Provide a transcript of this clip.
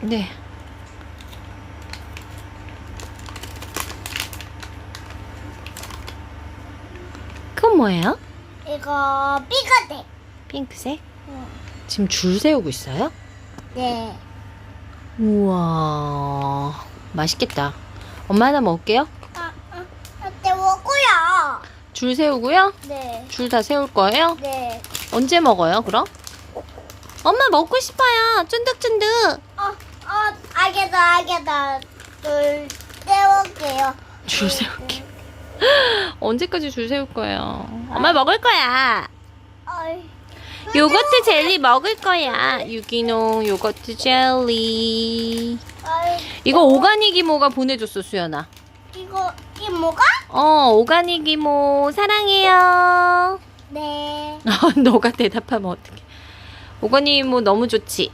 네. 그건 뭐예요? 이거 삐거대. 핑크색? 지금 줄 세우고 있어요? 네. 우와, 맛있겠다. 엄마 하나 먹을게요. 아, 아, 아, 내 먹고요. 줄 세우고요. 네. 줄 다 세울 거예요? 네. 언제 먹어요, 그럼? 엄마 먹고 싶어요. 쫀득쫀득. 어, 어, 알겠다, 알겠다. 둘, 떼올게요. 줄 세울게. 언제까지 줄 세울 거예요? 엄마 먹을 거야. 어이. 요거트 젤리 먹을 거야. 유기농 요거트 젤리. 이거 오가닉 이모가 보내줬어, 수연아. 이거, 이 뭐가? 어, 오가닉 이모 사랑해요. 네. 너가 대답하면 어떡해. 오가닉 이모 너무 좋지?